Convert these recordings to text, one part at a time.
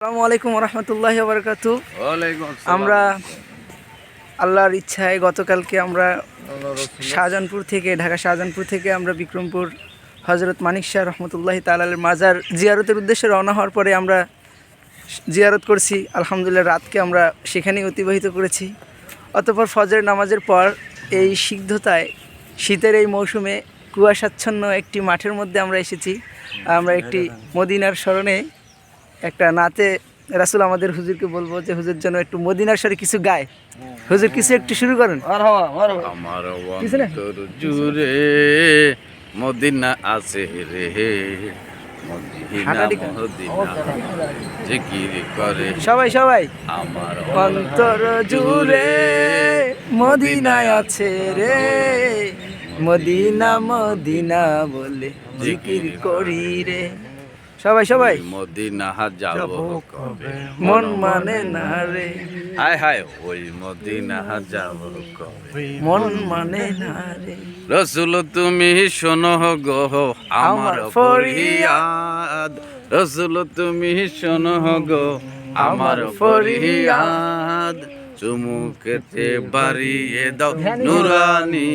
আসসালামু আলাইকুম রহমতুল্লাহ বারকাত। আমরা আল্লাহর ইচ্ছায় গতকালকে আমরা শাহজাহানপুর থেকে ঢাকা শাহজাহানপুর থেকে আমরা বিক্রমপুর হজরত মানিক শাহ রহমতুল্লাহ তালালের মাজার জিয়ারতের উদ্দেশ্যে রওনা হওয়ার পরে আমরা জিয়ারত করছি। আলহামদুলিল্লাহ রাতকে আমরা সেখানেই অতিবাহিত করেছি। অতপর ফজরের নামাজের পর এই সিদ্ধতায় শীতের এই মৌসুমে কুয়াশাচ্ছন্ন একটি মাঠের মধ্যে আমরা এসেছি। আমরা একটি মদিনার স্মরণে একটা নাতে রাসুল আমাদের হুজুরকে বলব যে হুজুর যেন একটু মদিনার স্বরে কিছু গায়। হুজুর কিছু একটু শুরু করেন। আমার পিছনে? জুড়ে মদিনা আছে রে। সবাই সবাই। আমার অন্তর জুড়ে মদিনায় আছে রে। মদিনা মদিনা বলে জিকির করি রে। সবাই সবাই। মদিনা যাব কবে? মন মানে না রে। হায় হায় ওই মদিনা যাব কবে? মন মানে না রে। রসুল তুমি শোনো গো আমার আমার ফরিয়াদ। রসুল তুমি শোনো গো আমার ফরিয়াদ। চুমুকেতে বাড়িয়ে দাও নুরানি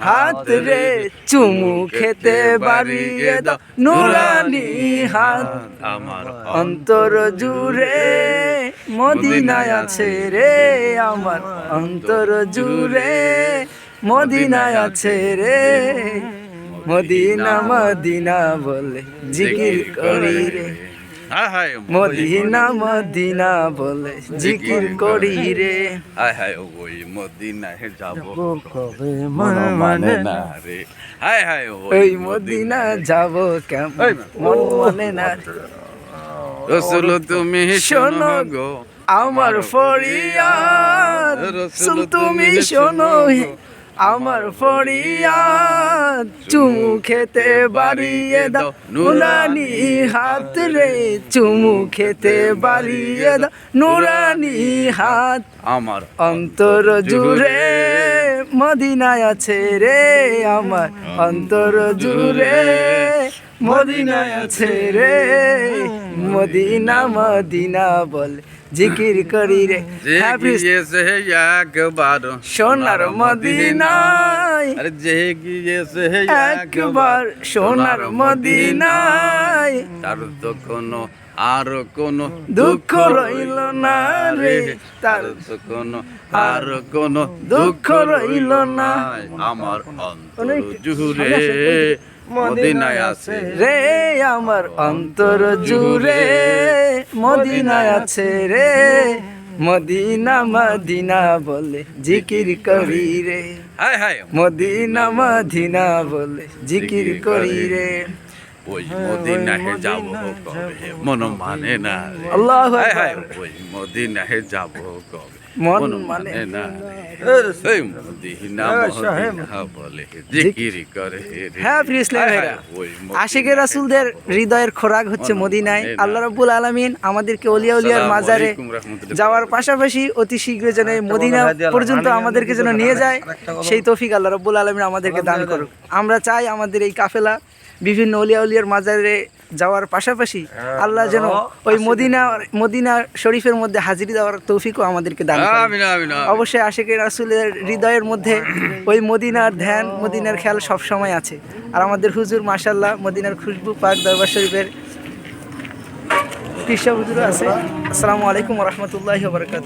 হাত রে। চুমু খেতে বাড়িয়ে দাও নুরানি হাত। আমার অন্তর জুড়ে মদিনায় আছে রে। আমার অন্তর জুড়ে মদিনায় আছে রে। মদিনা মদিনা বলে জিকির করি রে। মদিনা মদিনা বলে জিকির করি। রে। হায় হায় ওই মদিনায় যাব কবে মন মানে না রে। হায় হায় ওই মদিনা যাব কেমন? মন মানে না। রসুল তুমি শোনো গো আমার ফরিয়াদ। সুল তুমি শোনো আমার ফরিয়াদ চুমু খেতে বাড়িয়ে দাও। নুরানি হাত রে চুমু খেতে বাড়িয়ে দাও। নুরানি হাত আমার অন্তর জুড়ে মদিনায় আছে রে আমার অন্তর জুড়ে। মদিনায় আছে রে মদিনা মদিনা বল জিকির করি রে Happy গিয়েছে একবার সোনার মদিনায়। আরে যে গিয়েছে একবার সোনার মদিনায়। তার তো কোনো আর কোনো দুঃখ রইল না রে। তার তো কোনো আর কোনো দুঃখ রইল না। আমার অন্তর জুড়ে মদিনায় আছে। রে আমার অন্তর জুড়ে মদিনায় আছে রে। মদিনা মদিনা বলে জিকির করি রে। মদিনা মদিনা বলে জিকির করি রে। ওই মদিনায় যাব কবে? মন মানে না রে। আল্লাহু হায় আকবার। ওই মদিনায় যাব কবে? মন মন মানে না এই মদিনা মদিনা বলে জিকির করে হ্যাঁ প্রিয় ইসলাম ভাইরা ওই মদিনায় আশিকের রাসুলদের হৃদয়ের খোরাক হচ্ছে মদিনায়। আল্লাহ রাব্বুল আলামিন আমাদেরকে অলিয়া উলিয়ার মাজারে যাওয়ার পাশাপাশি অতি শীঘ্র যেন মদিনা পর্যন্ত আমাদেরকে যেন নিয়ে যায় সেই তৌফিক আল্লাহ রাব্বুল আলামিন আমাদেরকে দান করুক। আমরা চাই আমাদের এই কাফেলা বিভিন্ন অলিয়া উলিয়ার মাজারে যাওয়ার পাশাপাশি আল্লাহ যেন ওই মদিনা মদিনা শরীফের মধ্যে হাজিরি দেওয়ার তৌফিকও আমাদেরকে দান। অবশ্যই আশেকের রাসুলের হৃদয়ের মধ্যে ওই মদিনার ধ্যান মদিনার খেয়াল সব সময় আছে। আর আমাদের হুজুর মাশাল্লাহ মদিনার খুশবু পাক দরবার শরীফের কৃষ্ণ হুজুর আছে। আসসালামু আলাইকুম রহমতুল্লাহ বরকাত